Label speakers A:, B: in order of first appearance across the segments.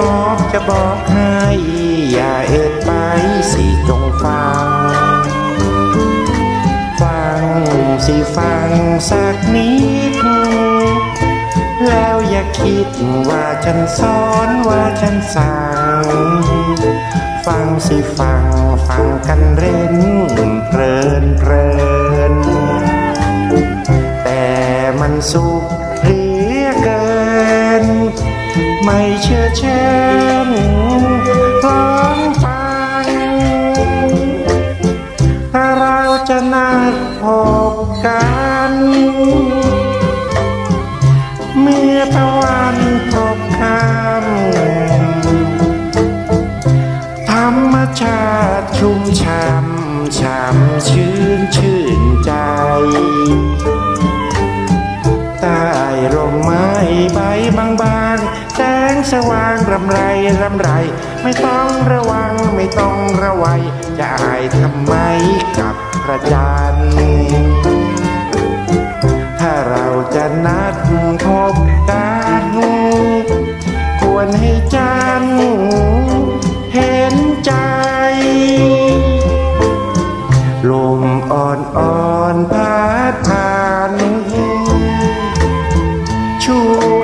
A: อกให้ อย่าเอ็ดไปสิจงฟัง ฟังสิฟังสักนิด แล้วอย่าคิดว่าฉันสอนว่าฉันสั่ง ฟังสิฟังฟังกันเร้นเพลินเพลิน แต่มันสุขเหลือเกิน ไม่เชื่อเช่น เมื่อตะวันตกค่ำธรรมชาติชุ่มช่ำช่ำชื่นชื่นใจ ใต้ร่มไม้ใบบางๆ แสงสว่างรำไรรำไร ไม่ต้องระวังไม่ต้องระวัยจะอายทำไมกับพระจันทร์ จันทร์เห็นใจ ลมอ่อนอ่อนๆพัดผ่านชู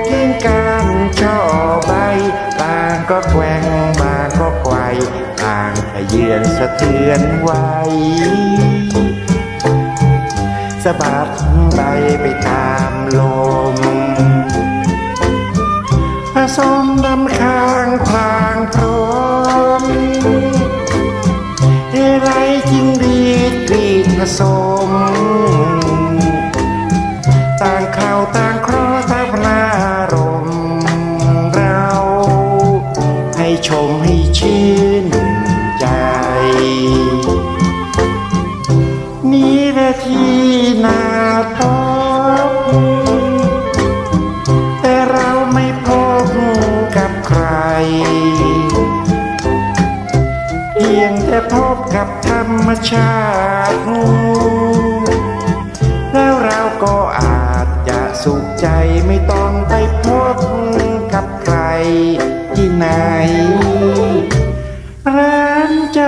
A: กิ้งกันช่อใบบางก็แกว่งบางก็ไกวบางขยือนสะเทือนไหวสะบัดใบไปตามลม สมดำค้างพลางพร้อมไรจริงดีดกรีดผสม เพียงแต่พบกับธรรมชาติ แล้วเราก็อาจจะสุขใจไม่ต้องไปพบกับใครที่ไหนร้านใจ